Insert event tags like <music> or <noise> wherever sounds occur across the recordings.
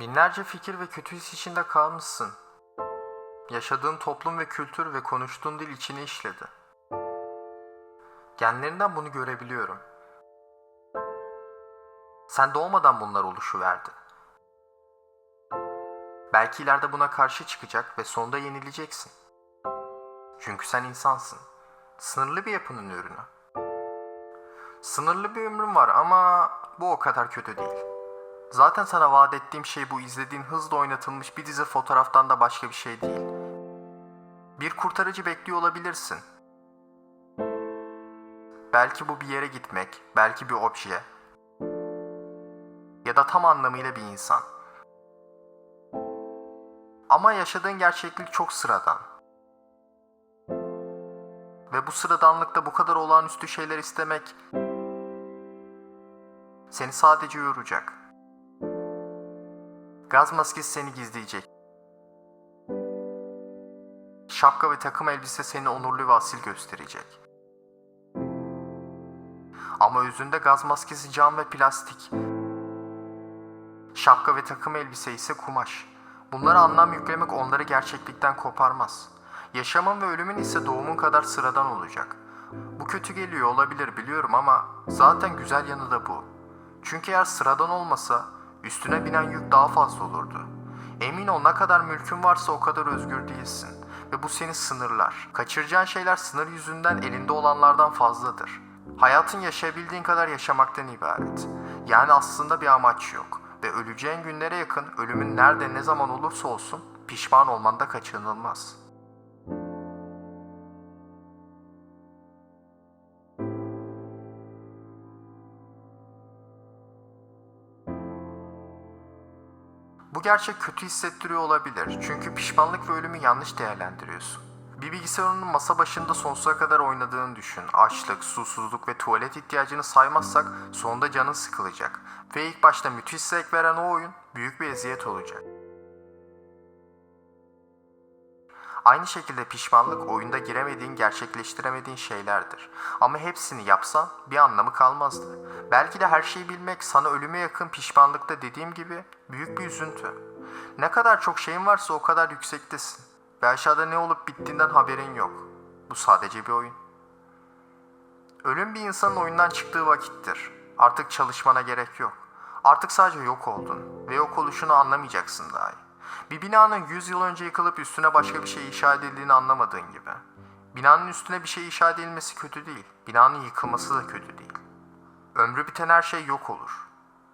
Binlerce fikir ve kötü his içinde kalmışsın. Yaşadığın toplum ve kültür ve konuştuğun dil içine işledi. Genlerinden bunu görebiliyorum. Sen doğmadan bunlar oluşuverdi. Belki ileride buna karşı çıkacak ve sonunda yenileceksin. Çünkü sen insansın. Sınırlı bir yapının ürünü. Sınırlı bir ömrün var ama bu o kadar kötü değil. Zaten sana vaat ettiğim şey bu izlediğin hızla oynatılmış bir dizi fotoğraftan da başka bir şey değil. Bir kurtarıcı bekliyor olabilirsin. Belki bu bir yere gitmek, belki bir obje. Ya da tam anlamıyla bir insan. Ama yaşadığın gerçeklik çok sıradan. Ve bu sıradanlıkta bu kadar olağanüstü şeyler istemek seni sadece yoracak. Gaz maskesi seni gizleyecek. Şapka ve takım elbise seni onurlu ve asil gösterecek. Ama özünde gaz maskesi cam ve plastik. Şapka ve takım elbise ise kumaş. Bunlara anlam yüklemek onları gerçeklikten koparmaz. Yaşamın ve ölümün ise doğumun kadar sıradan olacak. Bu kötü geliyor olabilir biliyorum ama zaten güzel yanı da bu. Çünkü eğer sıradan olmasa üstüne binen yük daha fazla olurdu. Emin ol ne kadar mülkün varsa o kadar özgür değilsin. Ve bu seni sınırlar. Kaçıracağın şeyler sınır yüzünden elinde olanlardan fazladır. Hayatın yaşayabildiğin kadar yaşamaktan ibaret. Yani aslında bir amaç yok. Ve öleceğin günlere yakın ölümün nerede ne zaman olursa olsun pişman olman da kaçınılmaz. Bu gerçek kötü hissettiriyor olabilir. Çünkü pişmanlık ve ölümü yanlış değerlendiriyorsun. Bir bilgisayarının masa başında sonsuza kadar oynadığını düşün. Açlık, susuzluk ve tuvalet ihtiyacını saymazsak sonunda canın sıkılacak. Ve ilk başta müthiş zevk veren o oyun büyük bir eziyet olacak. Aynı şekilde pişmanlık oyunda giremediğin, gerçekleştiremediğin şeylerdir. Ama hepsini yapsan bir anlamı kalmazdı. Belki de her şeyi bilmek sana ölüme yakın pişmanlıkta dediğim gibi büyük bir üzüntü. Ne kadar çok şeyin varsa o kadar yüksektesin. Ve aşağıda ne olup bittiğinden haberin yok. Bu sadece bir oyun. Ölüm bir insanın oyundan çıktığı vakittir. Artık çalışmana gerek yok. Artık sadece yok oldun ve yok oluşunu anlamayacaksın dahi. Bir binanın 100 yıl önce yıkılıp üstüne başka bir şey inşa edildiğini anlamadığın gibi. Binanın üstüne bir şey inşa edilmesi kötü değil. Binanın yıkılması da kötü değil. Ömrü biten her şey yok olur.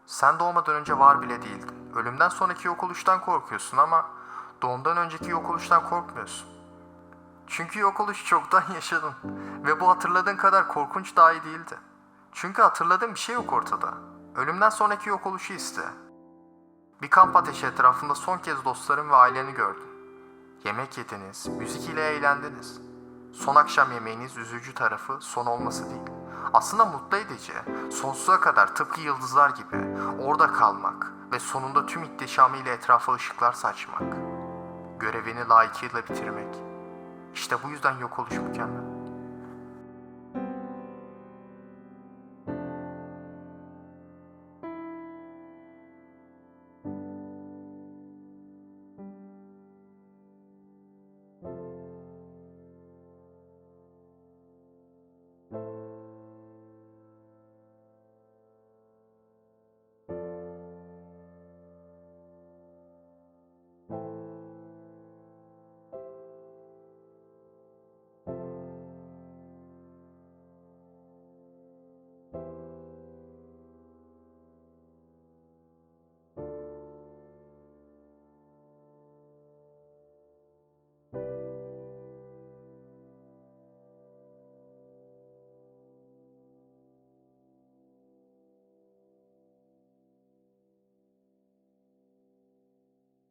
Sen doğmadan önce var bile değildin. Ölümden sonraki yok oluştan korkuyorsun ama doğumdan önceki yok oluştan korkmuyorsun. Çünkü yok oluş çoktan <laughs> yaşadın ve bu hatırladığın kadar korkunç dahi değildi. Çünkü hatırladığın bir şey yok ortada. Ölümden sonraki yok oluşu iste. Bir kamp ateşi etrafında son kez dostların ve aileni gördün. Yemek yediniz, müzik ile eğlendiniz. Son akşam yemeğiniz üzücü tarafı son olması değil. Aslında mutlu edici, sonsuza kadar tıpkı yıldızlar gibi orada kalmak ve sonunda tüm ihtişamıyla etrafa ışıklar saçmak. Görevini layıkıyla bitirmek. İşte bu yüzden yok oluş mükemmel.